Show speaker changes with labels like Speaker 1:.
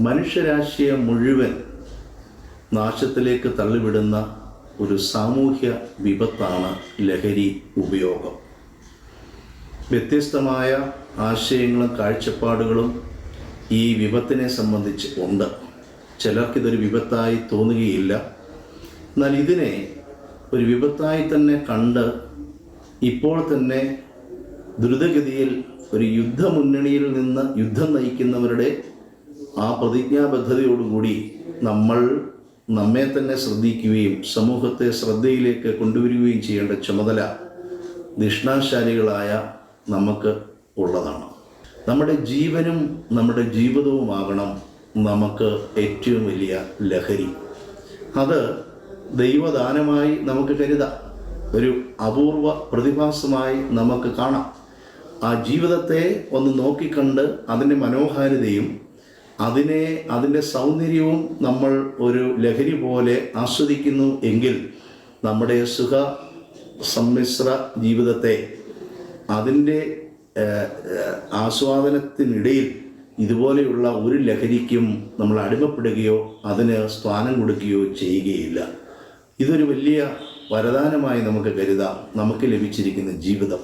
Speaker 1: മനുഷ്യരാശിയെ മുഴുവൻ നാശത്തിലേക്ക് തള്ളിവിടുന്ന ഒരു സാമൂഹ്യ വിപത്താണ് ലഹരി ഉപയോഗം. വ്യത്യസ്തമായ ആശയങ്ങളും കാഴ്ചപ്പാടുകളും ഈ വിപത്തിനെ സംബന്ധിച്ച് ഉണ്ട്. ചിലർക്കിതൊരു വിപത്തായി തോന്നുകയില്ല. എന്നാൽ ഇതിനെ ഒരു വിപത്തായി തന്നെ കണ്ട് ഇപ്പോൾ തന്നെ ദ്രുതഗതിയിൽ ഒരു യുദ്ധമുന്നണിയിൽ നിന്ന് യുദ്ധം നയിക്കുന്നവരുടെ ആ പ്രതിജ്ഞാബദ്ധതയോടുകൂടി നമ്മൾ നമ്മെ തന്നെ ശ്രദ്ധിക്കുകയും സമൂഹത്തെ ശ്രദ്ധയിലേക്ക് കൊണ്ടുവരികയും ചെയ്യേണ്ട ചുമതല നിഷ്ണാശാലികളായ നമുക്ക് ഉള്ളതാണ്. നമ്മുടെ ജീവനും നമ്മുടെ ജീവിതവുമാകണം നമുക്ക് ഏറ്റവും വലിയ ലഹരി. അത് ദൈവദാനമായി നമുക്ക് കരുതാം. ഒരു അപൂർവ പ്രതിഭാസമായി നമുക്ക് കാണാം. ആ ജീവിതത്തെ ഒന്ന് നോക്കിക്കണ്ട് അതിന്റെ മനോഹാരിതയും അതിനെ അതിന്റെ സൗന്ദര്യവും നമ്മൾ ഒരു ലഹരി പോലെ ആസ്വദിക്കുന്നു എങ്കിൽ നമ്മുടെ സുഖ സമ്മിശ്ര ജീവിതത്തെ അതിന്റെ ആസ്വാദനത്തിനിടയിൽ ഇതുപോലെയുള്ള ഒരു ലഹരിക്കും നമ്മൾ അടിമപ്പെടുകയോ അതിന് സ്ഥാനം കൊടുക്കുകയോ ചെയ്യുകയില്ല. ഇതൊരു വലിയ വരദാനമായി നമുക്ക് കരുതാം. നമുക്ക് ലഭിച്ചിരിക്കുന്ന ജീവിതം.